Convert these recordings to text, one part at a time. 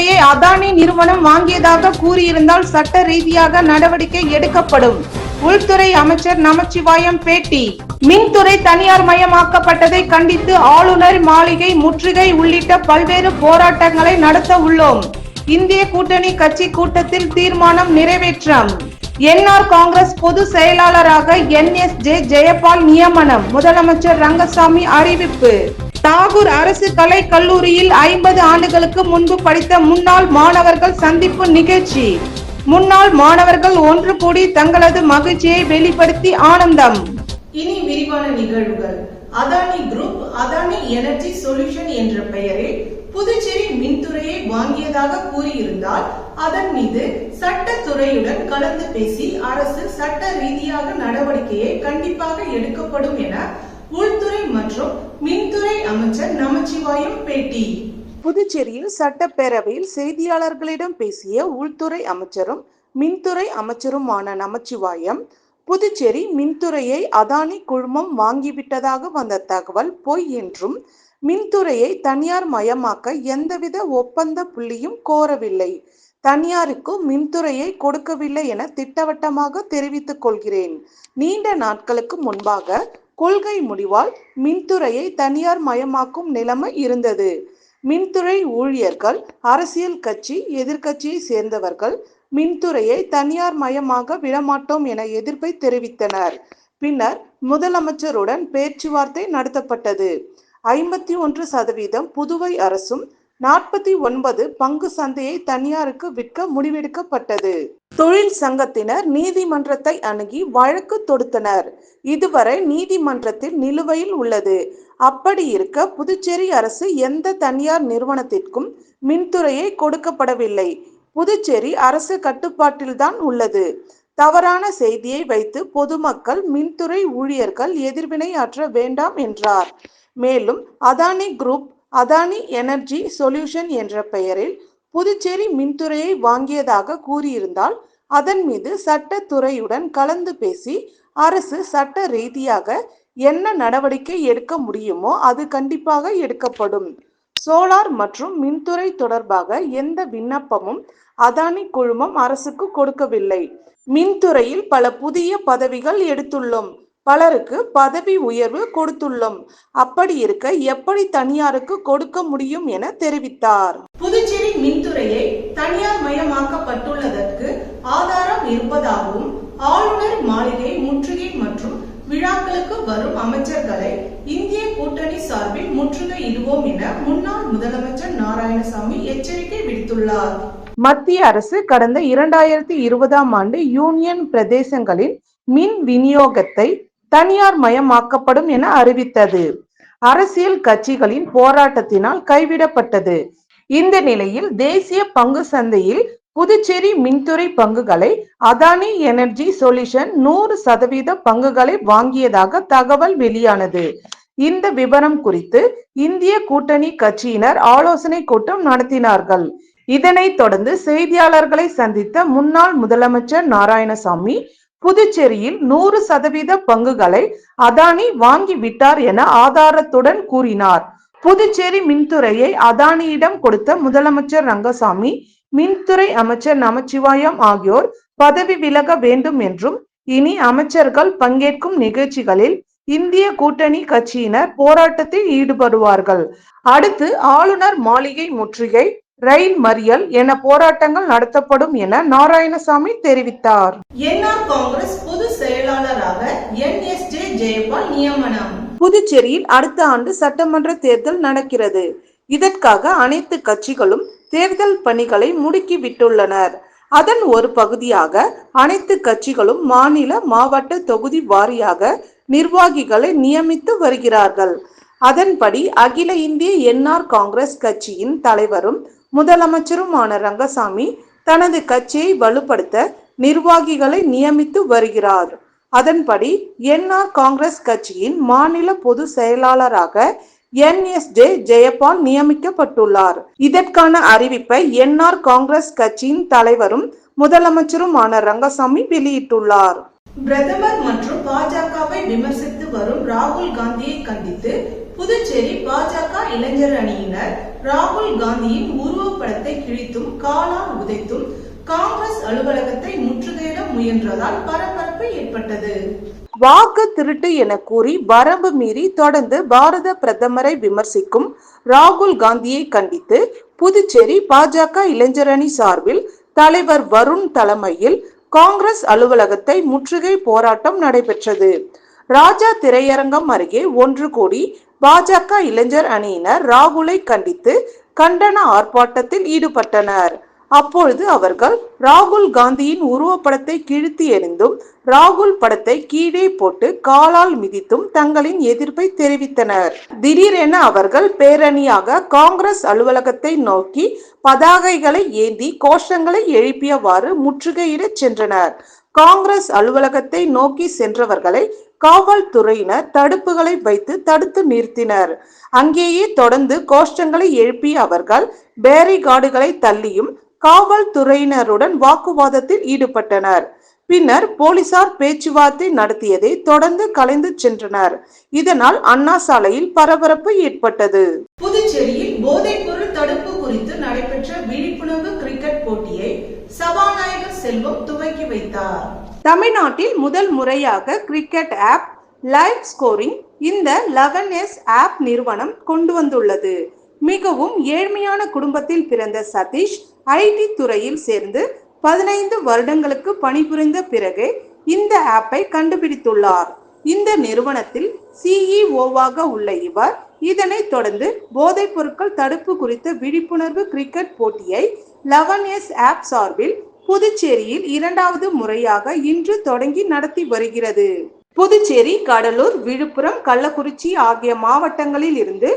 முக்கிய அதானி நிறுவனம் வாங்கியதாக கூறியிருந்தால் சட்ட ரீதியாக நடவடிக்கை எடுக்கப்படும். உள்துறை அமைச்சர் நமச்சிவாயம் பேட்டி. மின்துறை தனியார் மயமாக்கப்பட்டதை கண்டித்து ஆளுநர் மாளிகை முற்றுகை உள்ளிட்ட பல்வேறு போராட்டங்களை நடத்த உள்ளோம். இந்திய கூட்டணி கட்சி கூட்டத்தில் தீர்மானம் நிறைவேற்றம். என்ஆர் காங்கிரஸ் பொது செயலாளராக என் எஸ் ஜே ஜெயபால் நியமனம். முதலமைச்சர் ரங்கசாமி அறிவிப்பு. நாகூர் அரசு கலை கல்லூரியில் ஐம்பது ஆண்டுகளுக்கு முன்பு படித்த முன்னாள் மாணவர்கள் சந்திப்பு நிகழ்ச்சி. முன்னாள் மாணவர்கள் ஒன்று கூடி தங்களது மகிழ்ச்சியை வெளிப்படுத்தி ஆனந்தம். இனி விரிவான நிகழ்வுகள். Adani group Adani energy solution என்ற பெயரில் புதுச்சேரி மின்துறையை வாங்கியதாக கூறியிருந்தால் அதன் மீது சட்டத்துறையுடன் கலந்து பேசி அரசு சட்ட ரீதியாக நடவடிக்கையை கண்டிப்பாக எடுக்கப்படும் என உள்துறை மற்றும் மின்துறை அமைச்சர் நமச்சிவாயம் பேட்டி. புதுச்சேரியில் சட்டப்பேரவையில் செய்தியாளர்களிடம் பேசிய உள்துறை அமைச்சரும் மின்துறை அமைச்சருமான நமச்சிவாயம் புதுச்சேரி மின்துறையை அதானி குழுமம் வாங்கிவிட்டதாக வந்த தகவல் பொய் என்றும் மின்துறையை தனியார் மயமாக்க எந்தவித ஒப்பந்த புள்ளியும் கோரவில்லை. தனியாருக்கு மின்துறையை கொடுக்கவில்லை என திட்டவட்டமாக தெரிவித்துக் கொள்கிறேன். நீண்ட நாட்களுக்கு முன்பாக கொள்கை முடிவால் மின்துறையை தனியார் மயமாக்கும் நிலைமை இருந்தது. மின்துறை ஊழியர்கள் அரசியல் கட்சி எதிர்க்கட்சியை சேர்ந்தவர்கள் மின்துறையை தனியார் மயமாக விடமாட்டோம் என எதிர்ப்பை தெரிவித்தனர். பின்னர் முதலமைச்சருடன் பேச்சுவார்த்தை நடத்தப்பட்டது. ஐம்பத்தி ஒன்று சதவீதம் புதுவை அரசும் நாற்பத்தி ஒன்பது பங்கு சந்தையை தனியாருக்கு விற்க முடிவெடுக்கப்பட்டது. தொழில் சங்கத்தினர் நீதிமன்றத்தை அணுகி வழக்கு தொடுத்தனர். இதுவரை நீதிமன்றத்தில் நிலுவையில் உள்ளது. அப்படி இருக்க புதுச்சேரி அரசு எந்த தனியார் நிறுவனத்திற்கும் மின்துறையை கொடுக்கப்படவில்லை. புதுச்சேரி அரசு கட்டுப்பாட்டில்தான் உள்ளது. தவறான செய்தியை வைத்து பொதுமக்கள் மின்துறை ஊழியர்கள் எதிர்வினை ஆற்ற வேண்டாம் என்றார். மேலும் Adani group Adani energy solution என்ற பெயரில் புதுச்சேரி மின்துறையை வாங்கியதாக கூறியிருந்தால் அதன் மீது சட்டத்துறையுடன் கலந்து பேசி அரசு சட்ட ரீதியாக என்ன நடவடிக்கை எடுக்க முடியுமோ அது கண்டிப்பாக எடுக்கப்படும். சோலார் மற்றும் மின்துறை தொடர்பாக எந்த விண்ணப்பமும் அதானி குழுமம் அரசுக்கு கொடுக்கவில்லை. மின்துறையில் பல புதிய பதவிகள் எடுத்துள்ளோம். பலருக்கு பதவி உயர்வு கொடுத்துள்ளோம். அப்படி இருக்க எப்படி தனியாருக்கு கொடுக்க முடியும் என தெரிவித்தார். புதுச்சேரி மின்துறையை தனியார் மயமாக்கப்பட்டுள்ளதற்கு ஆதாரம் இருப்பதாகவும் ஆளுநர் மாளிகை முற்றுகை மற்றும் விழாக்களுக்கு வரும் அமைச்சர்களை இந்திய கூட்டணி சார்பில் முற்றுகையிடுவோம் என முன்னாள் முதலமைச்சர் நாராயணசாமி எச்சரிக்கை விடுத்துள்ளார். மத்திய அரசு கடந்த இரண்டாயிரத்தி இருபதாம் ஆண்டு யூனியன் பிரதேசங்களின் மின் விநியோகத்தை தனியார் மயமாக்கப்படும் என அறிவித்தது. அரசியல் கட்சிகளின் போராட்டத்தினால் கைவிடப்பட்டது. இந்த நிலையில் தேசிய பங்கு சந்தையில் புதுச்சேரி மின்துறை பங்குகளை அதானி எனர்ஜி சொல்யூஷன் நூறு சதவீத பங்குகளை வாங்கியதாக தகவல் வெளியானது. இந்த விவரம் குறித்து இந்திய கூட்டணி கட்சியினர் ஆலோசனை கூட்டம் நடத்தினார்கள். இதனைத் தொடர்ந்து செய்தியாளர்களை சந்தித்த முன்னாள் முதலமைச்சர் நாராயணசாமி புதுச்சேரியில் நூறு சதவீத பங்குகளை அதானி வாங்கி விட்டார் என ஆதாரத்துடன் கூறினார். புதுச்சேரி மின்துறையை அதானியிடம் கொடுத்த முதலமைச்சர் ரங்கசாமி மின்துறை அமைச்சர் நமச்சிவாயம் ஆகியோர் பதவி விலக வேண்டும் என்றும் இனி அமைச்சர்கள் பங்கேற்கும் நிகழ்ச்சிகளில் இந்திய கூட்டணி கட்சியினர் போராட்டத்தில் ஈடுபடுவார்கள். அடுத்து ஆளுநர் மாளிகை முற்றுகை ரயில் மறியல் என போராட்டங்கள் நடத்தப்படும் என நாராயணசாமி தெரிவித்தார். என்ஆர் காங்கிரஸ் பொது செயலாளராக என் எஸ் ஜே ஜெயபால் நியமனம். புதுச்சேரியில் அடுத்த ஆண்டு சட்டமன்ற தேர்தல் நடக்கிறது. இதற்காக அனைத்து கட்சிகளும் தேர்தல் பணிகளை முடுக்கி விட்டுள்ளனர். அதன் ஒரு பகுதியாக அனைத்து கட்சிகளும் மாநில மாவட்ட தொகுதி வாரியாக நிர்வாகிகளை நியமித்து வருகிறார்கள். அதன்படி அகில இந்திய என்ஆர் காங்கிரஸ் கட்சியின் தலைவரும் முதலமைச்சருமான ரங்கசாமி தனது கட்சியை வலுப்படுத்த நிர்வாகிகளை நியமித்து வருகிறார். அதன்படி என்ஆர் காங்கிரஸ் கட்சியின் மாநில பொது செயலாளராக என் எஸ் ஜே ஜெயபால் நியமிக்கப்பட்டுள்ளார். இதற்கான அறிவிப்பை என்ஆர் காங்கிரஸ் கட்சியின் தலைவரும் முதலமைச்சருமான ரங்கசாமி வெளியிட்டுள்ளார். பிரதமர் மற்றும் பாஜகவை விமர்சித்து வரும் ராகுல் காந்தியை கண்டித்து புதுச்சேரி பாஜக இளைஞர் அணியினர் ராகுல் காந்தியின் உருவப்படத்தை கிழித்தும் காலால் உதைத்தும் காங்கிரஸ் அலுவலகத்தை முற்றுகையிட முயன்றதால் பரபரப்பு ஏற்பட்டது. வாக்கு திருட்டு என கூறி வரம்பு மீறி தொடர்ந்து பாரத பிரதமரை விமர்சிக்கும் ராகுல் காந்தியை கண்டித்து புதுச்சேரி பாஜக இளைஞரணி சார்பில் தலைவர் வருண் தலைமையில் காங்கிரஸ் அலுவலகத்தை முற்றுகை போராட்டம் நடைபெற்றது. ராஜா திரையரங்கம் அருகே ஒன்று கோடி பாஜக இளைஞர் அணியினர் ராகுலை கண்டித்து கண்டன ஆர்ப்பாட்டத்தில் ஈடுபட்டனர். அப்பொழுது அவர்கள் ராகுல் காந்தியின் உருவப்படத்தை கிழித்து எறிந்தும் ராகுல் படத்தை கீழே போட்டு காலால் மிதித்தும் தங்களின் எதிர்ப்பை தெரிவித்தனர். திடீரென அவர்கள் பேரணியாக காங்கிரஸ் அலுவலகத்தை நோக்கி பதாகைகளை ஏந்தி கோஷங்களை எழுப்பியவாறு முற்றுகையிடச் சென்றனர். காங்கிரஸ் அலுவலகத்தை நோக்கி சென்றவர்களை காவல்துறையினர் தடுப்புகளை வைத்து தடுத்து நிறுத்தினர். அங்கேயே தொடர்ந்து கோஷ்டங்களை எழுப்பிய அவர்கள் பேரிகார்டுகளை தள்ளியும் காவல்துறையினருடன் வாக்குவாதத்தில் ஈடுபட்டனர். பின்னர் போலீசார் பேச்சுவார்த்தை நடத்தியதை தொடர்ந்து கலைந்து சென்றனர். இதனால் அண்ணா சாலையில் பரபரப்பு ஏற்பட்டது. புதுச்சேரியில் போதைப்பொருள் தடுப்பு குறித்து நடைபெற்ற விழிப்புணர்வு கிரிக்கெட் போட்டியை சபாநாயகர் செல்வம் துவக்கி வைத்தார். தமிழ்நாட்டில் முதல் முறையாக கிரிக்கெட் ஆப் லைவ் ஸ்கோரிங் இந்த லெவன் எஸ் ஆப் நிறுவனம் கொண்டு வந்துள்ளது. மிகவும் ஏழ்மையான குடும்பத்தில் பிறந்த சதீஷ் ஐடி துறையில் சேர்ந்து பதினைந்து வருடங்களுக்கு பணிபுரிந்த பிறகு இந்த ஆப்பை கண்டுபிடித்துள்ளார். இந்த நிறுவனத்தில் சிஇஓவாக உள்ள இவர் இதனைத் தொடர்ந்து போதைப் பொருட்கள் தடுப்பு குறித்த விழிப்புணர்வு கிரிக்கெட் போட்டியை லெவன் எஸ் ஆப் சார்பில் புதுச்சேரியில் இரண்டாவது முறையாக இன்று தொடங்கி நடத்தி வருகிறது. புதுச்சேரி கடலூர் விழுப்புரம் கள்ளக்குறிச்சி ஆகிய மாவட்டங்களில் இருந்து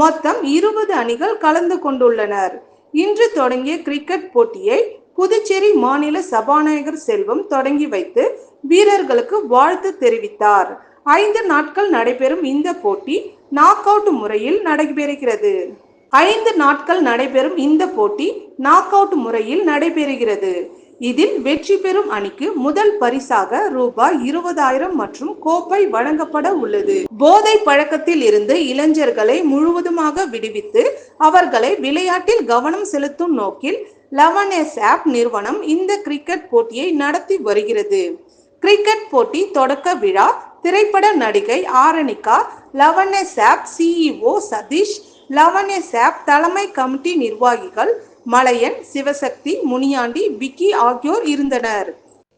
மொத்தம் இருபது அணிகள் கலந்து கொண்டுள்ளனர். இன்று தொடங்கிய கிரிக்கெட் போட்டியை புதுச்சேரி மாநில சபாநாயகர் செல்வம் தொடங்கி வைத்து வீரர்களுக்கு வாழ்த்து தெரிவித்தார். ஐந்து நாட்கள் நடைபெறும் இந்த போட்டி நாக் அவுட் முறையில் நடைபெறுகிறது. ஐந்து நாட்கள் நடைபெறும் இந்த போட்டி நாக் அவுட் முறையில் நடைபெறுகிறது. இதில் வெற்றி பெறும் அணிக்கு முதல் பரிசாக ரூபாய் இருபதாயிரம் மற்றும் கோப்பை வழங்கப்பட உள்ளது. போதை பழக்கத்தில் இருந்து இளைஞர்களை முழுவதுமாக விடுவித்து அவர்களை விளையாட்டில் கவனம் செலுத்தும் நோக்கில் லெவன் எஸ் ஆப் நிறுவனம் இந்த கிரிக்கெட் போட்டியை நடத்தி வருகிறது. கிரிக்கெட் போட்டி தொடக்க விழா திரைப்பட நடிகை Aranika eleven S app CEO Satish eleven S தலைமை கமிட்டி நிர்வாகிகள் மலையன் சிவசக்தி முனியாண்டி விக்கி ஆகியோர் இருந்தனர்.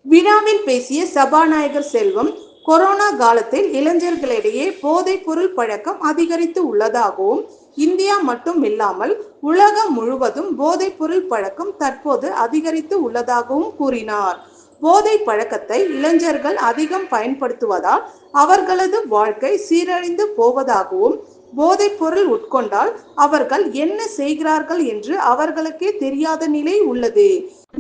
விழாவில் பேசிய சபாநாயகர் செல்வம் கொரோனா காலத்தில் இளைஞர்களிடையே போதைப் பொருள் பழக்கம் அதிகரித்து உள்ளதாகவும் இந்தியா மட்டும் இல்லாமல் உலகம் முழுவதும் போதைப் பொருள் பழக்கம் தற்போது அதிகரித்து உள்ளதாகவும் கூறினார். போதை பழக்கத்தை இளைஞர்கள் அதிகம் பயன்படுத்துவதால் அவர்களது வாழ்க்கை சீரழிந்து போவதாகவும் போதைப் பொருள் உட்கொண்டால் அவர்கள் என்ன செய்கிறார்கள் என்று அவர்களுக்கே தெரியாத நிலை உள்ளது.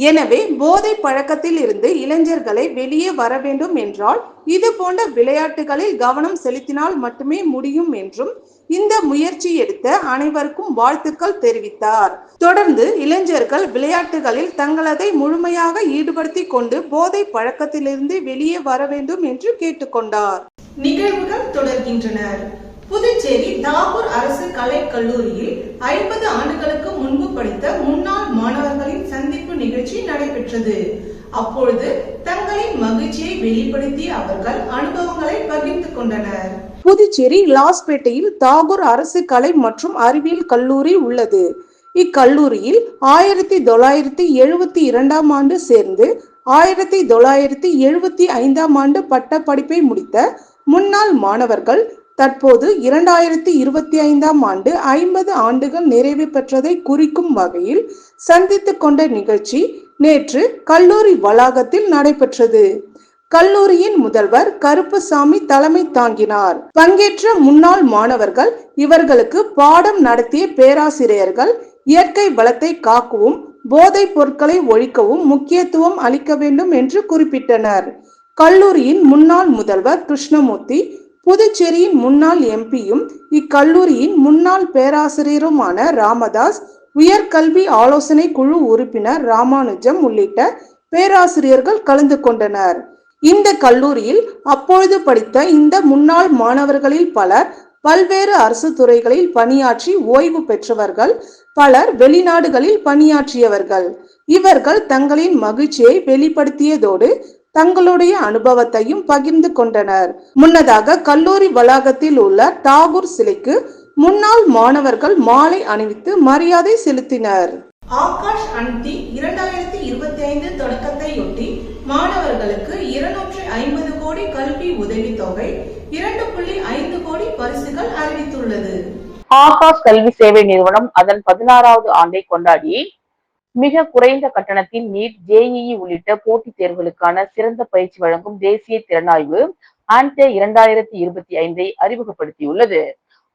எனவே போதை பழக்கத்தில் இருந்து இளைஞர்களை வெளியே வர வேண்டும் என்றால் இது போன்ற விளையாட்டுகளில் கவனம் செலுத்தினால் மட்டுமே முடியும் என்றும் இந்த முயற்சி எடுத்த அனைவருக்கும் வாழ்த்துக்கள் தெரிவித்தார். தொடர்ந்து இளைஞர்கள் விளையாட்டுகளில் தங்களதை முழுமையாக ஈடுபடுத்திக் கொண்டு போதை பழக்கத்திலிருந்து வெளியே வர வேண்டும் என்று கேட்டுக்கொண்டார் நிகழ்வுகள் தொடர்கின்றன புதுச்சேரி தாகூர் அரசு கலை கல்லூரியில் ஐம்பது ஆண்டுகளுக்கு முன்பு படித்த முன்னாள் மாணவர்களின் சந்திப்பு நிகழ்ச்சி நடைபெற்றது. அப்பொழுது தங்களின் மகிழ்ச்சியை வெளிப்படுத்தி அவர்கள் அனுபவங்களை பகிர்ந்து கொண்டனர். புதுச்சேரி லாஸ்பேட்டையில் தாகூர் அரசு கலை மற்றும் அறிவியல் கல்லூரி உள்ளது. இக்கல்லூரியில் ஆயிரத்தி தொள்ளாயிரத்தி எழுபத்தி இரண்டாம் ஆண்டு சேர்ந்து ஆயிரத்தி தொள்ளாயிரத்தி எழுபத்தி ஐந்தாம் ஆண்டு பட்ட படிப்பை முடித்த முன்னாள் மாணவர்கள் தற்போது இரண்டாயிரத்தி இருபத்தி ஐந்தாம் ஆண்டு ஐம்பது ஆண்டுகள் நிறைவு பெற்றதை குறிக்கும் வகையில் சந்தித்து கொண்ட நிகழ்ச்சி நேற்று கல்லூரி வளாகத்தில் நடைபெற்றது. கல்லூரியின் முதல்வர் கருப்புசாமி தலைமை தாங்கினார். பங்கேற்ற முன்னாள் மாணவர்கள் இவர்களுக்கு பாடம் நடத்திய பேராசிரியர்கள் இயற்கை வளத்தை காக்கவும் போதைப் பொருட்களை ஒழிக்கவும் முக்கியத்துவம் அளிக்க வேண்டும் என்று குறிப்பிட்டனர். கல்லூரியின் முன்னாள் முதல்வர் கிருஷ்ணமூர்த்தி புதுச்சேரியின் முன்னாள் எம்பியும் இக்கல்லூரியின் முன்னாள் பேராசிரியருமான ராமதாஸ் உயர்கல்வி ஆலோசனை குழு உறுப்பினர் ராமானுஜம் உள்ளிட்ட பேராசிரியர்கள் கலந்து கொண்டனர். இந்த கல்லூரியில் அப்பொழுது படித்த இந்த முன்னாள் மாணவர்களில் பலர் பல்வேறு அரசு துறைகளில் பணியாற்றி ஓய்வு பெற்றவர்கள் பலர் வெளிநாடுகளில் பணியாற்றியவர்கள். இவர்கள் தங்களின் மகிழ்ச்சியை வெளிப்படுத்தியதோடு தங்களுடைய அனுபவத்தையும் பகிர்ந்து கொண்டனர். முன்னதாக கல்லூரி வளாகத்தில் உள்ள டாகூர் சிலைக்கு முன்னாள் மாணவர்கள் மாலை அணிவித்து மரியாதை செலுத்தினர். ஆகாஷ் அன்தி இரண்டாயிரத்தி இருபத்தி ஐந்து தொடக்கத்தையொட்டி மாணவர்களுக்கு இருநூற்றி ஐம்பது கோடி கல்வி உதவித்தொகை இரண்டு புள்ளி ஐந்து கோடி பரிசுகள் அறிவித்துள்ளது. ஆகாஷ் கல்வி சேவை நிறுவனம் அதன் பதினாறாவது ஆண்டை கொண்டாடி மிக குறைந்த கட்டணத்தில் நீட் ஜேஇஇ உள்ளிட்ட போட்டித் தேர்வுகளுக்கான சிறந்த பயிற்சி வழங்கும் தேசிய திறனாய்வு ஆன்டே இரண்டாயிரத்தி இருபத்தி ஐந்தை அறிமுகப்படுத்தியுள்ளது.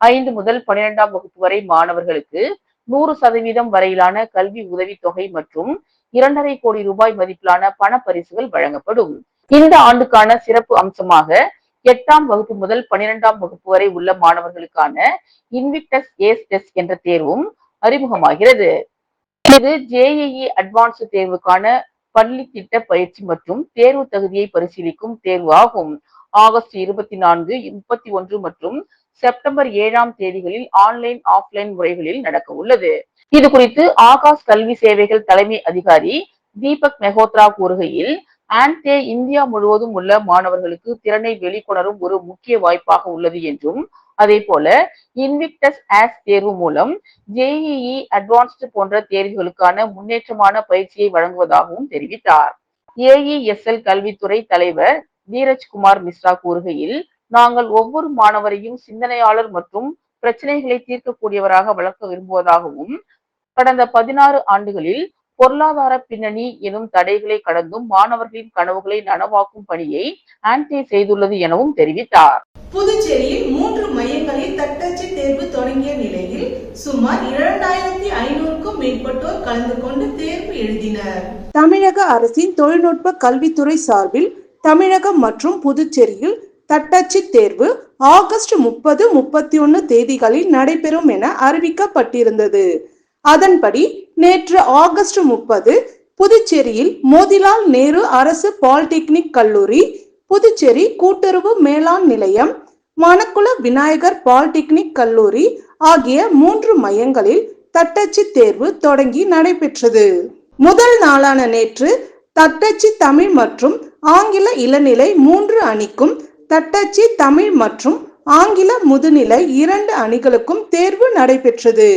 ஐந்து முதல் பனிரெண்டாம் வகுப்பு வரை மாணவர்களுக்கு நூறு சதவீதம் வரையிலான கல்வி உதவித்தொகை மற்றும் இரண்டரை கோடி ரூபாய் மதிப்பிலான பண பரிசுகள் வழங்கப்படும். இந்த ஆண்டுக்கான சிறப்பு அம்சமாக எட்டாம் வகுப்பு முதல் பனிரெண்டாம் வகுப்பு வரை உள்ள மாணவர்களுக்கான இன்விக்டஸ் ஏஸ் டெஸ்ட் என்ற தேர்வும் அறிமுகமாகிறது. இது ஜேஇஇ அட்வான்ஸ் தேர்வுக்கான பள்ளி திட்ட பயிற்சி மற்றும் தேர்வு தகுதியை பரிசீலிக்கும் தேர்வு ஆகும் ஆகஸ்ட் இருபத்தி நான்கு முப்பத்தி ஒன்று மற்றும் செப்டம்பர் ஏழாம் தேதிகளில் ஆன்லைன் ஆஃப்லைன் முறைகளில் நடக்க உள்ளது. இது குறித்து ஆகாஷ் கல்வி சேவைகள் தலைமை அதிகாரி தீபக் மெஹோத்ரா கூறுகையில் ஆன்டே இந்தியா முழுவதும் உள்ள மாணவர்களுக்கு திறனை வெளிக்கொணரும் ஒரு முக்கிய வாய்ப்பாக உள்ளது என்றும் அதே போல இன்விக்டஸ் ஆஸ் தேர்வு மூலம் ஜேஇஇ அட்வான்ஸ்டு போன்ற தேர்வுகளுக்கான முன்னேற்றமான பயிற்சியை வழங்குவதாகவும் தெரிவித்தார். ஏஇஎஸ்எல் கல்வித்துறை தலைவர் தீரஜ்குமார் மிஸ்ரா கூறுகையில் நாங்கள் ஒவ்வொரு மாணவரையும் சிந்தனையாளர் மற்றும் பிரச்சனைகளை தீர்க்கக்கூடியவராக வளர்க்க விரும்புவதாகவும் கடந்த பதினாறு ஆண்டுகளில் பொருளாதார பின்னணி எனும் தடைகளை கடந்தும் மாணவர்களின் கனவுகளை நனவாக்கும் பணியை ஆன்டே செய்துள்ளது எனவும் தெரிவித்தார். புதுச்சேரியில் மூன்று மையங்களில் தட்டச்சு தேர்வு தொடங்கிய நிலையில் சுமார் இரண்டாயிரத்தி ஐநூறுக்கும் மேற்பட்டோர் கலந்து கொண்டு தேர்வு எழுதினர். தமிழக அரசின் தொழில்நுட்ப கல்வித்துறை சார்பில் தமிழகம் மற்றும் புதுச்சேரியில் தட்டச்சு தேர்வு ஆகஸ்ட் முப்பது முப்பத்தி ஒன்னு தேதிகளில் நடைபெறும் என அறிவிக்கப்பட்டிருந்தது. அதன்படி நேற்று ஆகஸ்ட் முப்பது புதுச்சேரியில் மோதிலால் நேரு அரசு பாலிடெக்னிக் கல்லூரி புதுச்சேரி கூட்டுறவு மேலாண் நிலையம் மணக்குள விநாயகர் பாலிடெக்னிக் கல்லூரி ஆகிய மூன்று மையங்களில் தட்டச்சு தேர்வு தொடங்கி நடைபெற்றது. முதல் நாளான நேற்று தட்டச்சு தமிழ் மற்றும் ஆங்கில இளநிலை மூன்று அணிக்கும் தட்டச்சு தமிழ் மற்றும் ஆங்கில முதுநிலை இரண்டு அணிகளுக்கும் தேர்வு நடைபெற்றது.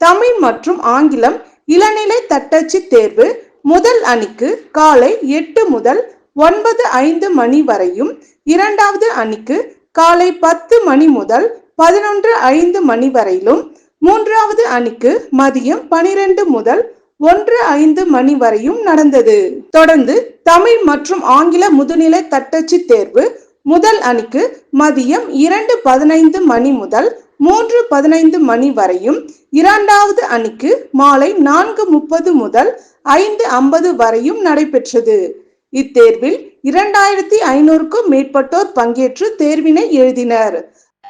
தமிழ் மற்றும் ஆங்கிலம் இளநிலை தட்டச்சு தேர்வு முதல் அணிக்கு காலை எட்டு முதல் ஒன்பது ஐந்து மணி வரையும் இரண்டாவது அணிக்கு காலை பத்து மணி முதல் பதினொன்று ஐந்து மணி வரையிலும் மூன்றாவது அணிக்கு மதியம் பனிரெண்டு முதல் ஒன்று ஐந்து மணி வரையும் நடந்தது. தொடர்ந்து தமிழ் மற்றும் ஆங்கில முதுநிலை தட்டச்சு தேர்வு முதல் அணிக்கு மதியம் இரண்டு பதினைந்து மணி முதல் மூன்று பதினைந்து மணி வரையும் இரண்டாவது அணிக்கு மாலை நான்கு முப்பது முதல் ஐந்து ஐம்பது வரையும் நடைபெற்றது. இத்தேர்வில் இரண்டாயிரத்தி ஐநூறுக்கும் மேற்பட்டோர் பங்கேற்று தேர்வினை எழுதினர்.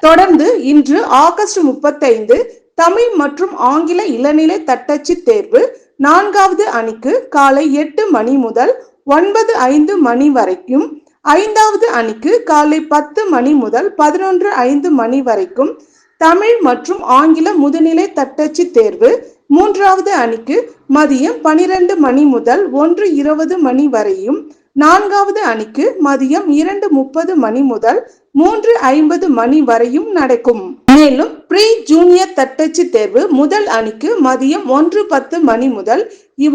தொடர்ந்து இன்று ஆகஸ்ட் முப்பத்தைந்து தமிழ் மற்றும் ஆங்கில இளநிலை தட்டச்சு தேர்வு நான்காவது அணிக்கு காலை எட்டு மணி முதல் ஒன்பது ஐந்து மணி வரைக்கும் ஐந்தாவது அணிக்கு காலை பத்து மணி முதல் பதினொன்று ஐந்து மணி வரைக்கும் தமிழ் மற்றும் ஆங்கில முதுநிலை தட்டச்சு தேர்வு மூன்றாவது அணிக்கு மதியம் பனிரெண்டு மணி முதல் ஒன்று இருபது மணி வரையும் நான்காவது அணிக்கு மதியம் இரண்டு முப்பது மணி முதல் மூன்று ஐம்பது மணி வரையும் நடக்கும். மேலும் ப்ரீ ஜூனியர் தட்டச்சு தேர்வு முதல் அணிக்கு மதியம் ஒன்று பத்து மணி முதல்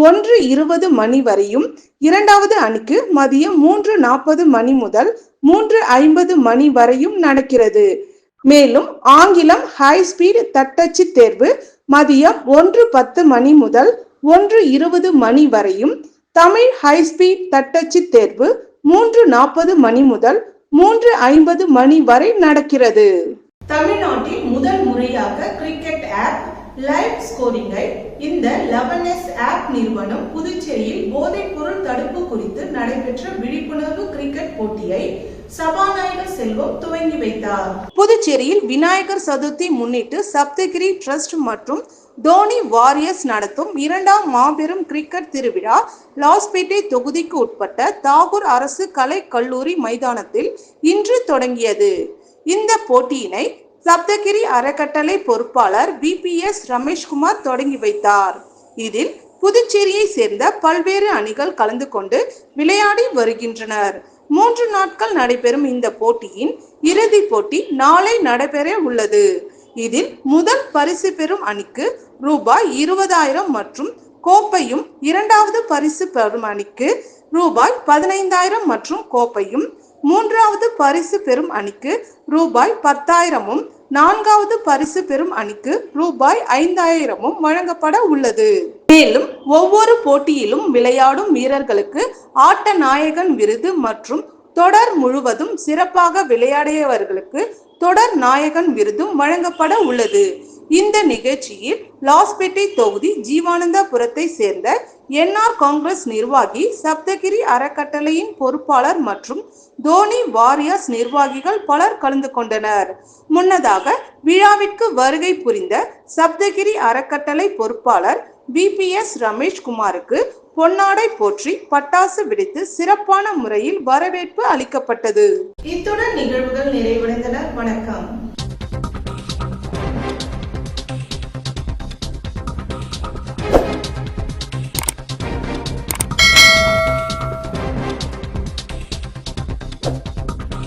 ஒன்று இருபது மணி வரையும் இரண்டாவது அணிக்கு மதியம் மூன்று நாற்பது மணி முதல் மூன்று ஐம்பது மணி வரையும் நடக்கிறது. மேலும் ஆங்கிலம் ஹை ஸ்பீட் தட்டச்சு தேர்வு மதியம் ஒன்று பத்து மணி முதல் ஒன்று இருபது மணி வரையும். தமிழ் ஹை ஸ்பீட் தட்டச்சு தேர்வு மூன்று நாற்பது மணி முதல் மூன்று ஐம்பது மணி வரை நடக்கிறது. தமிழ்நாட்டில் முதல் முறையாக கிரிக்கெட் ஆப் லைவ் ஸ்கோரிங்கை இந்த லெவனஸ் ஆப் நிறுவனம் புதுச்சேரியில் போதைப் பொருள் தடுப்பு குறித்து நடைபெற்ற விழிப்புணர்வு கிரிக்கெட் போட்டியை சபாநாயகர் செல்வம் துவங்கி வைத்தார். புதுச்சேரியில் விநாயகர் சதுர்த்தி முன்னிட்டு சப்தகிரி ட்ரஸ்ட் மற்றும் தோனி வாரியர்ஸ் நடத்தும் இரண்டாம் மாபெரும் கிரிக்கெட் திருவிழா லாஸ்பேட்டை தொகுதிக்கு உட்பட்ட தாகூர் அரசு கலை கல்லூரி மைதானத்தில் இன்று தொடங்கியது. இந்த போட்டியினை சப்தகிரி அறக்கட்டளை பொறுப்பாளர் பிபிஎஸ் ரமேஷ்குமார் தொடங்கி வைத்தார். இதில் புதுச்சேரியை சேர்ந்த பல்வேறு அணிகள் கலந்து கொண்டு விளையாடி வருகின்றனர். மூன்று நாட்கள் நடைபெறும் இந்த போட்டியின் இறுதிப் போட்டி நாளை நடைபெற உள்ளது. இதில் முதல் பரிசு பெறும் அணிக்கு ரூபாய் இருபதாயிரம் மற்றும் கோப்பையும் இரண்டாவது பரிசு பெறும் அணிக்கு ரூபாய் பதினைந்தாயிரம் மற்றும் கோப்பையும் மூன்றாவது பரிசு பெறும் அணிக்கு ரூபாய் பத்தாயிரமும் நான்காவது பரிசு பெறும் அணிக்கு ரூபாய் ஐந்தாயிரமும் வழங்கப்பட உள்ளது. மேலும் ஒவ்வொரு போட்டியிலும் விளையாடும் வீரர்களுக்கு ஆட்ட நாயகன் விருது மற்றும் தொடர் முழுவதும் சிறப்பாக விளையாடியவர்களுக்கு தொடர் நாயகன் விருதும் வழங்கப்பட உள்ளது. இந்த நிகழ்ச்சியில் லாஸ்பேட்டை தொகுதி ஜீவானந்தபுரத்தை சேர்ந்த என்ஆர் காங்கிரஸ் நிர்வாகி சப்தகிரி அறக்கட்டளையின் பொறுப்பாளர் மற்றும் தோனி வாரியர்ஸ் நிர்வாகிகள் பலர் கலந்து கொண்டனர். முன்னதாக விழாவிற்கு வருகை புரிந்த சப்தகிரி அறக்கட்டளை பொறுப்பாளர் பிபிஎஸ் ரமேஷ் குமாருக்கு பொன்னாடை போற்றி பட்டாசு வெடித்து சிறப்பான முறையில் வரவேற்பு அளிக்கப்பட்டது. இத்துடன் நிகழ்வுகள் நிறைவடைந்தன. வணக்கம்.